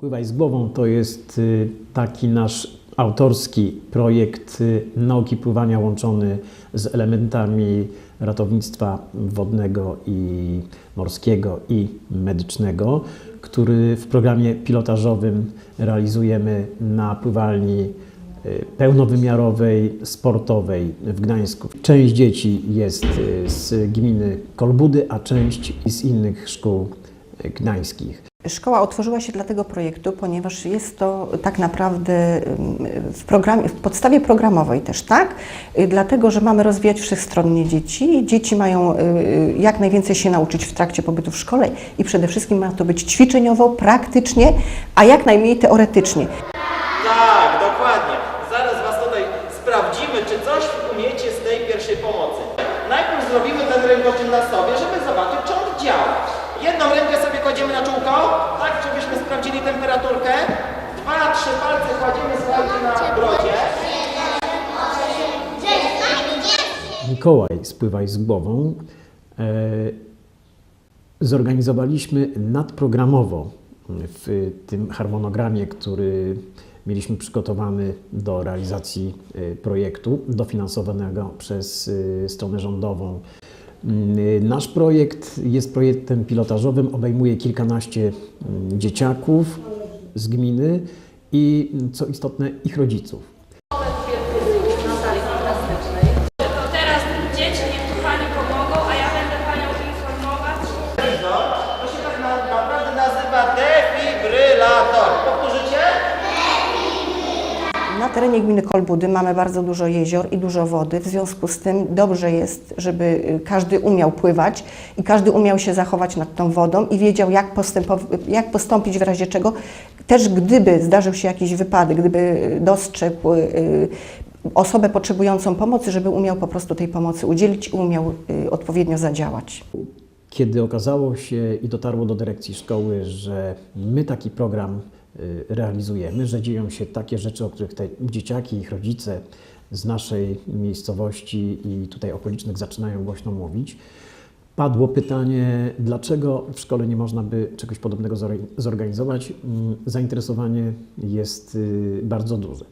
Pływaj z głową to jest y, taki nasz autorski projekt y, nauki pływania łączony z elementami ratownictwa wodnego i morskiego i medycznego, który w programie pilotażowym realizujemy na pływalni y, pełnowymiarowej, sportowej w Gdańsku. Część dzieci jest z gminy Kolbudy, a część z innych szkół gdańskich. Szkoła otworzyła się dla tego projektu, ponieważ jest to tak naprawdę w, programie, w podstawie programowej też, tak? Y, Dlatego, że mamy rozwijać wszechstronnie dzieci. Dzieci mają y, y, jak najwięcej się nauczyć w trakcie pobytu w szkole i przede wszystkim ma to być ćwiczeniowo, praktycznie, a jak najmniej teoretycznie. Tak, dokładnie. Zaraz Was tutaj sprawdzimy, czy coś umiecie z tej pierwszej pomocy. Najpierw zrobimy ten rękoczyn na sobie, żeby zobaczyć, czy on działa. Jedną rękę sobie kładziemy na czółko, tak, żebyśmy sprawdzili temperaturkę. Dwa, trzy palce kładziemy, słuchajcie, na brodzie. Mikołaj Spływaj z głową e, zorganizowaliśmy nadprogramowo w tym harmonogramie, który mieliśmy przygotowany do realizacji e, projektu dofinansowanego przez e, stronę rządową. Mm, Nasz projekt jest projektem pilotażowym, obejmuje kilkanaście mm, dzieciaków z gminy i, co istotne, ich rodziców. Terenie gminy Kolbudy mamy bardzo dużo jezior i dużo wody, w związku z tym dobrze jest, żeby y, każdy umiał pływać i każdy umiał się zachować nad tą wodą i wiedział, jak, jak postąpić w razie czego. Też gdyby zdarzył się jakiś wypadek, gdyby y, dostrzegł y, osobę potrzebującą pomocy, żeby umiał po prostu tej pomocy udzielić i umiał odpowiednio zadziałać. Kiedy okazało się i dotarło do dyrekcji szkoły, że my taki program realizujemy, że dzieją się takie rzeczy, o których te dzieciaki i ich rodzice z naszej miejscowości i tutaj okolicznych zaczynają głośno mówić, padło pytanie, dlaczego w szkole nie można by czegoś podobnego zor- zorganizować. Mm, Zainteresowanie jest y, bardzo duże.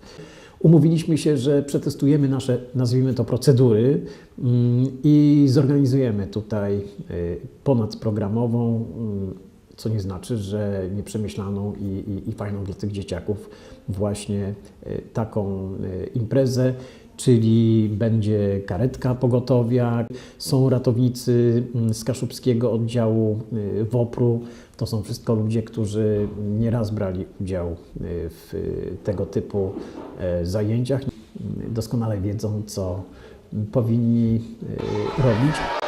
Umówiliśmy się, że przetestujemy nasze, nazwijmy to, procedury mm, i zorganizujemy tutaj y, ponadprogramową, mm, co nie znaczy, że nieprzemyślaną i, i, i fajną dla tych dzieciaków właśnie y, taką y, imprezę, czyli będzie karetka pogotowia, są ratownicy mm, z kaszubskiego oddziału y, WOPR-u. To są wszystko ludzie, którzy nieraz brali udział w tego typu e, zajęciach. Doskonale wiedzą, co powinni robić.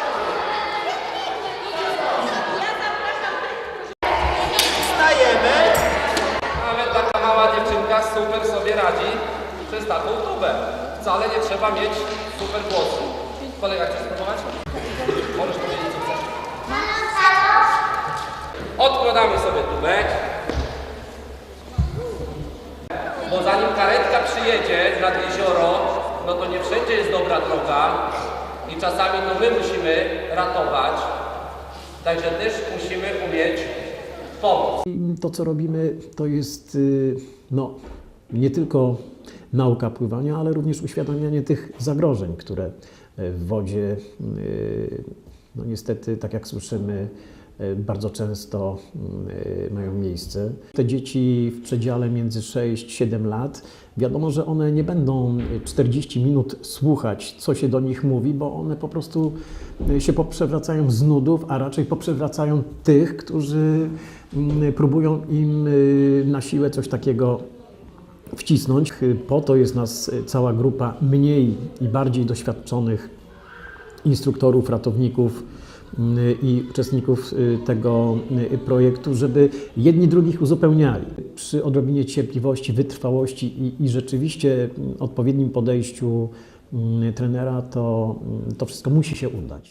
Super sobie radzi przez taką tubę. Wcale nie trzeba mieć super głosu. Kolega, chcesz spróbować? Możesz powiedzieć, co chcesz. Odkładamy sobie tubek. Bo zanim karetka przyjedzie nad jezioro, no to nie wszędzie jest dobra droga i czasami no my musimy ratować. Także też musimy umieć pomóc. To, co robimy, to jest y, no, nie tylko nauka pływania, ale również uświadamianie tych zagrożeń, które y, w wodzie, y, no niestety, tak jak słyszymy, y, bardzo często y, mają miejsce. Te dzieci w przedziale między 6-7 lat, wiadomo, że one nie będą 40 minut słuchać, co się do nich mówi, bo one po prostu się poprzewracają z nudów, a raczej poprzewracają tych, którzy mm, próbują im na siłę coś takiego wcisnąć. Po to jest nas y, cała grupa mniej i bardziej doświadczonych instruktorów, ratowników y, i uczestników y, tego y, projektu, żeby jedni drugich uzupełniali. Przy odrobinie cierpliwości, wytrwałości i, i rzeczywiście mm, odpowiednim podejściu mm, trenera to, mm, to wszystko musi się udać.